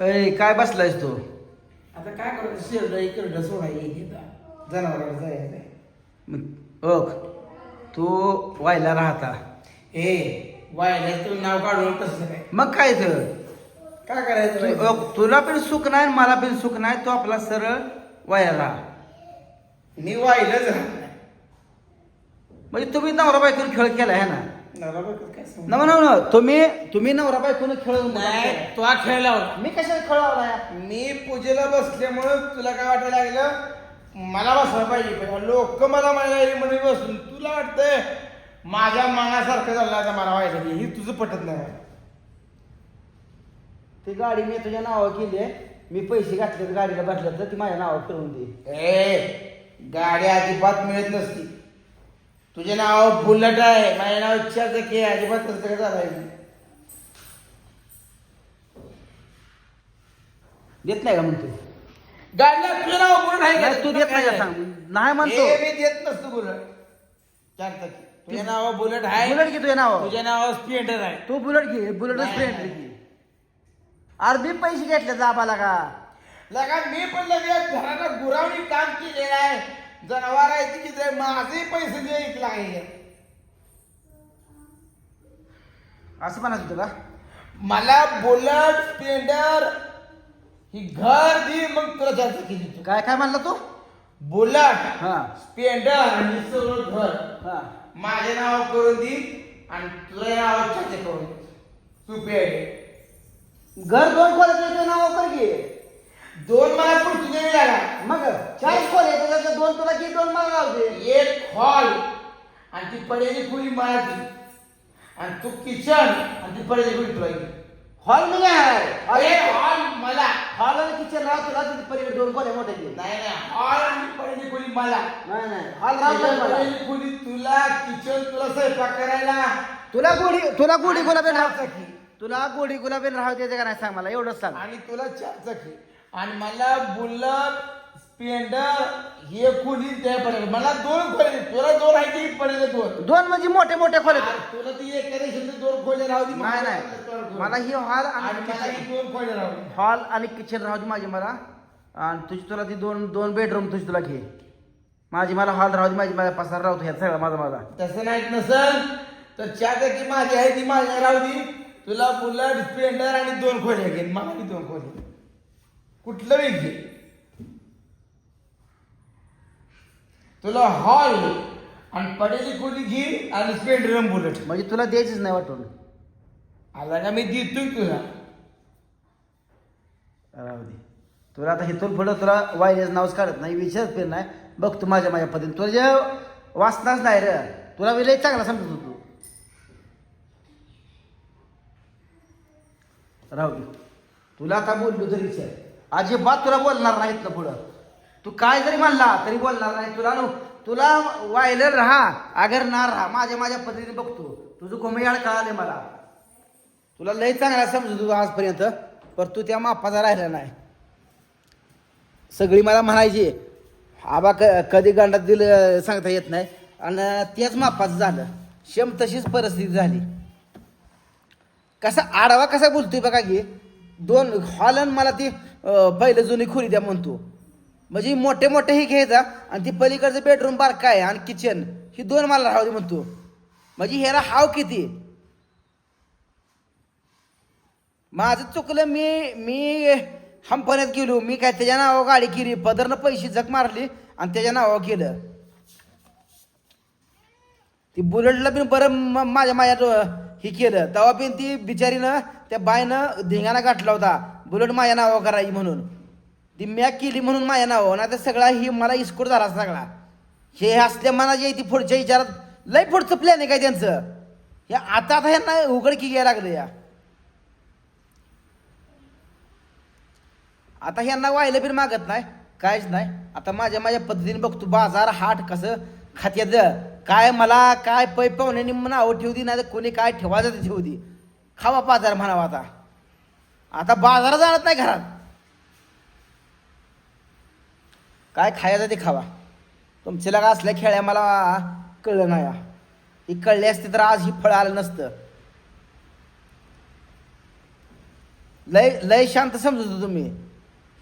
अय काय बसलायस तू? आता काय करायचं? शेरडं इकडं सोडायची जनावरांना जायचं ओक तू व्हायला राहता. ए वायला तू नाव काढून कसं काय? मग काय तर काय करायचं तू- बाई? तुला पण सुख नाही आणि मला पण सुख नाही तू आपला सरळ व्हायला राहा मी वायलाच नाही. म्हणजे तुम्ही नवरा बायकोनं खेळ केला आहे ना? नवरा बायको काय सांगू? नव नव नव तुम्ही तुम्ही नवरा बायकोनं खेळ नाही तो हा खेळ लावला मी कशाला खेळ लावला मी पूजेला बसल्यामुळं तुला काय वाटायला लागलं? मला बसवायला पाहिजे लोक मला म्हणाले म्हणे बसून. तुला वाटतंय माझ्या मनासारखं झालं आता मला व्हायचं नाही. ही तुझं पटत नाही. ती गाडी मी तुझ्या नावावर केली आहे. मी पैसे घातले तर गाडीला बसल्या तर ती माझ्या नावावर फिरवून दे. ए गाडी अजिबात मिळत नसती. तुझे नाव बुलेट आहे. माझे नाव चारचाकी आहे अजिबात चालायचं? नाही. देत नाही का म्हणतो गाडीला तुझं नाव बुलेट आहे का? नाही, तू देत नाही का सांग? नाही म्हणतो. मी देत नसतो बुलेट. चारचाकी तुझे नाव बुलेट आहे. बुलेट घे तुझ्या नावावर तुझ्या नाव स्प्लेंडर आहे. तू बुलेट घे बुलेटच नाही, फ्रेंड नाही. घे अर्धी पैसे घेतले जाबाला का? लगा मी पण लगे घराला गुरावणी काम केलेलं आहे. जनावर आहे ती किती माझे पैसे दे इथं लागले असं म्हणायचं होतं का? मला बुलेट स्प्लेंडर ही घर दे मग तुला जायचं केली काय काय म्हणला तू? बुलेट हा. स्प्लेंडर आणि सगळं घर. हा. माझे नाव करून दे आणि तुझ्या नाव चाचे करून दे. तू पेड. घर दोन तुझ्या नावावर कर घे दोन मला पुढची देवी लागा मग चार खोले त्याच्यातले दोन तुला घे दोन मला लावते? एक हॉल आणि ती पडेली खोली मला दे आणि तू किचन आणि ती पडेली खोली तुला घे हॉल म्हणजे आहे. अरे हॉल मला. हॉल आणि किचन राव तुला तिथे पलीकडे दोन खोले मोठे घे नाही नाही. हॉल आणि पडेली खोली मला. नाही नाही. हॉल राव मला. पडेली खोली तुला किचन तुला स्वयंपाक करायला. तुला गोडी तुला गोडी गुलाबी चारचाकी. तुला गोडी गुलाबी राहू द्यायचं का नाही सांग मला एवढंच सांग. आणि तुला चार चाकी. आणि मला बुलट स्प्लेंडर हे खोली पडेल. मला दोन खोली तुला दोन आहे ती पडेल दोन? दोन म्हणजे मोठे मोठे खोले तुला ती एका दोन खोले राहू दे. नाही नाही. मला ही हॉल आणि मला ही दोन खोले राहू दे. हॉल आणि किचन राहू दे माझी मला. आणि तुझी तुला ती दोन दोन बेडरूम तुझी तुला घे. माझी मला हॉल राहू दे माझी माझा पसार राहू दे ह्यात सगळा माझा माझा. तसं नाही नसल तर चार चाकी माझी आहे ती माझ्या राहू दे. तुला बुलट स्प्लेंडर आणि दोन खोले घे. मला दोन खोले कुठलं बी घे तुला हॉल आणि पडेली खोली घे आणि स्प्लेंडर बुलेट म्हणजे तुला द्यायचीच नाही वाटून. आला का मी देतोय तुला. राहू दे. तुला आता इथून पुढं तुला वायरस नावच काढत नाही विचारत पण नाही. बघ तू माझ्या माझ्या पद्धतीने. तुला जे वाचनाच नाही रे. तुला विलय चांगला समजत होतो. राहू दे. तुला आता बोललो तरी विचार. अजिबात तुला बोलणार नाहीत ना पुढं. तू काय जरी म्हणला तरी बोलणार नाही. तुला तुला वायलर राहा अगर ना राहा. माझ्या माझ्या पद्धतीने बघतो. तुझं कोमयाळ कळाले मला. तुला लय चांगला समजू होतो आजपर्यंत पर तू त्या मापाचा राहिला नाही. सगळी मला म्हणायची आबा क कधी गांडात दिलं सांगता येत नाही. आणि त्याच मापाचं झालं. शेम तशीच परिस्थिती झाली. कसा आडवा कसा बोलतोय बघा की दोन हॉलन मला ती पहिलं जुनी खोली द्या म्हणतो. म्हणजे मोठे मोठे हे घ्यायचा आणि ती पलीकडचं बेडरूम बारका आहे आणि किचन ही दोन मला राहू दे म्हणतो. म्हणजे ह्याला हाव किती? माझं चुकलं मी मी हंपण्यात गेलो. मी काय त्याच्या नावावर गाडी केली. पदरनं पैसे झक मारली आणि त्याच्या नावावर केलं ती बुलेटला बी बरं माझ्या माझ्या हे केलं. तेव्हा पण ती बिचारीनं त्या बायनं धिंगाणा गाठला होता. बुलेट माझ्या नावावर करायची म्हणून. ती मॅक केली म्हणून माझ्या नावावर. नाही तर सगळा ही मला इस्कोट झाला सगळा. हे असल्या मनाची ती पुढच्या विचारात लय पुढचं प्लॅन आहे काय त्यांचं? हे आता आता ह्यांना उघडकी घ्यायला लागलं या. आता ह्यांना व्हायला बी मागत नाही. काहीच नाही. आता माझ्या माझ्या पद्धतीने बघतो. बाजार हाट कसं खात्याचं. काय मला काय पै पाहुण्याने नावं ठेवू दे नाही तर कोणी काय ठेवायचं ते ठेवू दे. खावा बाजार म्हणावा आता. आता बाजार जाणत नाही घरात. काय खायचं ते खावा. तुमचे लगा असल्या खेळ्या मला कळलं नाही. ही कळली असते तर आज ही फळं आलं नसतं. लय लय शांत समजत होतो तुम्ही.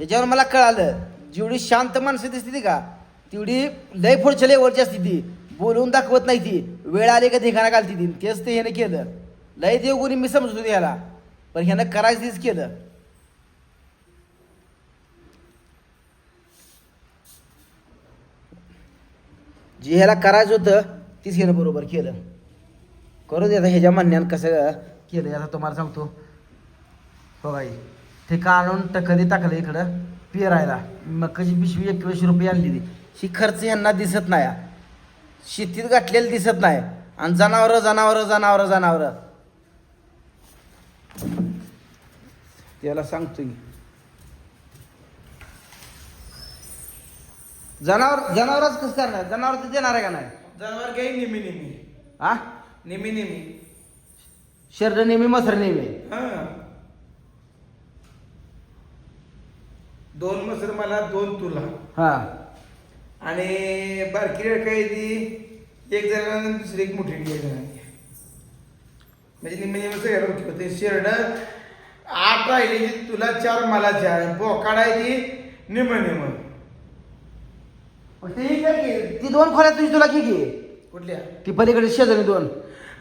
याच्यावर मला कळालं. जेवढी शांत माणसं दिसते ती का तेवढी लय पुढच्या लेवलची असते ती. बोलवून दाखवत नाही ती. वेळ आली का ठिकाणा घालती ती. तेच ते ह्यानं केलं. लय देवगुरी मी समजत होती ह्याला पण ह्यानं करायचं तीच केलं. जे ह्याला करायचं होतं तीच ह्यानं बरोबर केलं. करू दे आता ह्याच्या म्हणण्यानं कसं केलं आता तुम्हाला सांगतो. हो बाई ते का आणून ट कधी टाकलं इकडं पेरायला. मकाची पिशवी एकवीसशे रुपये आणली ती. ही खर्च यांना दिसत नाही शेतीत गाठलेलं दिसत नाही आणि जनावरं जनावरं जनावरं जनावरं. त्याला सांगतो की जनावर जनावरच कसं करणार? जनावर तर देणार आहे का नाही? जनावर काही नेहमी नेहमी. हा? नेहमी नेहमी. शर्ट नेहमी मसर नेहमी. हा. दोन मसर मला दोन तुला. हा. आणि बारकी काय ती. एक जणांना दुसरी एक मोठी म्हणजे निम्मे निम्मे सगळ्या होते शेरड आठ राहिली तुला चार मला चार. बोकाड आहे ती निम निम ते की, ती दोन खोल्या तुझी तुला की. घे कुठल्या? ती पलीकडे शेजारी दोन.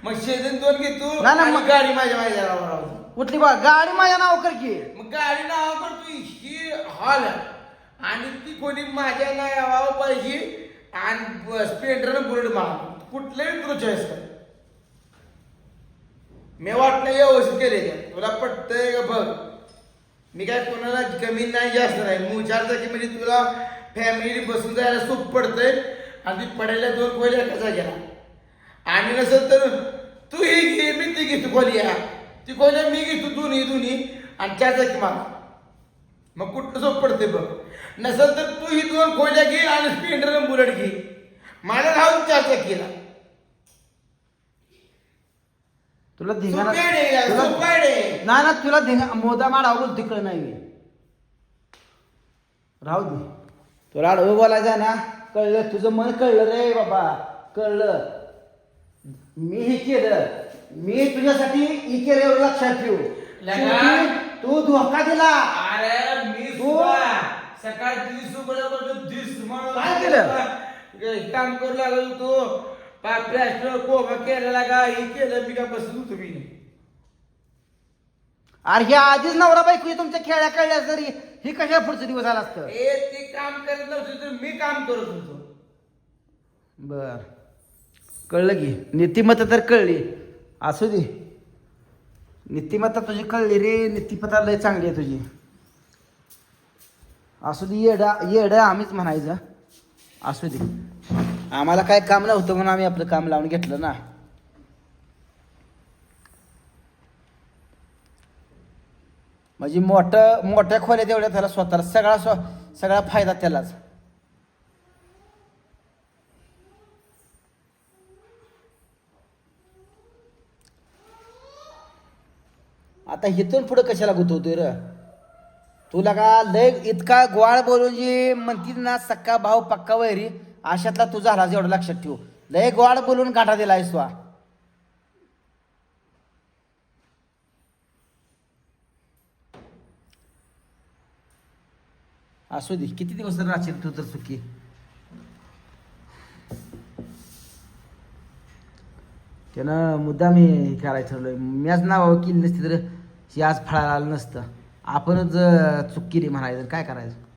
मग शेजन दोन घे तू नाही, आणि मग- गाडी माझ्या माझ्या नावावर. कुठली बा गाडी माझ्या नाव कर की. मग गाडी नावावर तू ही हॉल. आणि ती कोणी माझ्या नावावर पाहिजे. आणि स्प्लेंडर बुलेट मला कुठलंही तुला चॉईस कर. मी वाटलं व्यवस्थित केले तुला पटतंय का बघ? मी काय कोणाला कमी नाही जास्त नाही. मग चार म्हणजे तुला फॅमिली बसून जायला सोप पडतंय? आणि ती पडायला दोन खोल्या कसा गेला आणि नसेल तर तू ही घे मी ती घेतो खोल्या ती खोल्या मी घेतो दोन्ही दोन्ही. आणि चार चाकी मला मग कुठं सोप पडते बघ. नसेल तर तू ही दोन खोल्या घे आणि स्प्लेंडर बुलेट घे. मला राहून चार चाकीला तुला धिंगाणा तुला-. नाही ना तुला धिंगा मोदा माडा बोल तिकडं नाही. राहू दे तुला आडवं बोलायचं ना कळलं तुझं मन कळलं रे बाबा कळलं मी हे केलं मी तुझ्यासाठी हे केलं एवढं लक्षात ठेव लगा. तू धोका दिला अरे मी तू- सुद्धा सकाळ दिस उघडल्यापासून दिस म्हणून काय केलं? काम करू लागलो तो प्लॅस्टर कोबा केलेला का हे केलं मी का बसलो तुम्ही अरे ह्या आधीच नवरा बायको हे तुमच्या खेळ्या कळल्या तरी हे कशा पुढचा दिवस आला असतं? ए ते काम करत नव्हते तर मी काम करत होतो. बर. कळलं की? नीतिमत्ता तर कळली. असू दे. नीतिमत्ता तुझी कळली रे नीतिमत्ता लय चांगली आहे तुझी. असू दे येडा येड आम्हीच म्हणायचं. असू दे. आम्हाला काय काम नव्हतं म्हणून आम्ही आपलं काम लावून घेतलं ना. म्हणजे मोठं मोठ्या खोल्या तेवढ्या त्याला स्वतःला सगळा स्व सगळा फायदा त्यालाच. आता इथून पुढं कशाला गुतवतोय र? तुला का लय इतका ग्वाळ बोलून जी म्हणती ना सक्का भाऊ पक्का वैरी आशातला तू झालास एवढं लक्षात ठेव. लय गोड बोलून गाठा दिला आहेस वा असू दे किती दिवस राहशील तू तर चुकी त्यानं मुद्दा मी करायचं ठरलोय मीच नाव केली नसती तर ही आज फळाला आलं नसतं. आपणच अं, केली म्हणायचं. काय करायचं?